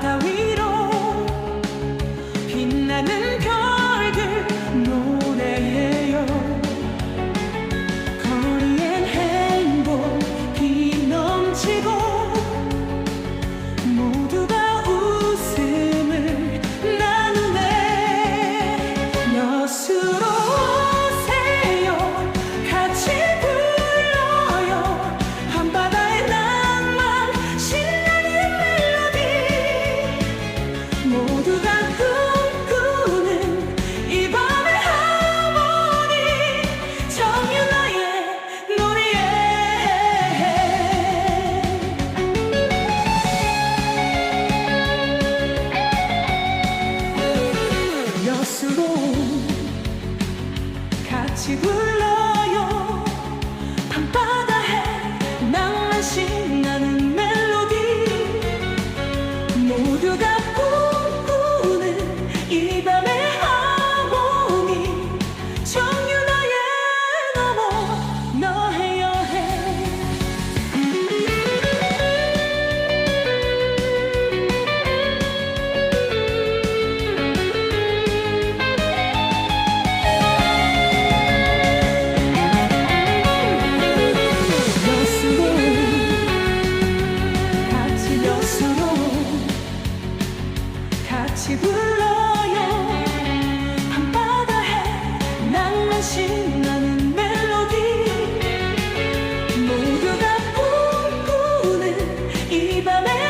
Father, we 같이 불러요. 밤바다에 낭만 신나는 멜로디. 모두가 꿈꾸는 이밤. 같이 불러요. 밤바다에 낭만 신나는 멜로디. 모두가 꿈꾸는 이 밤에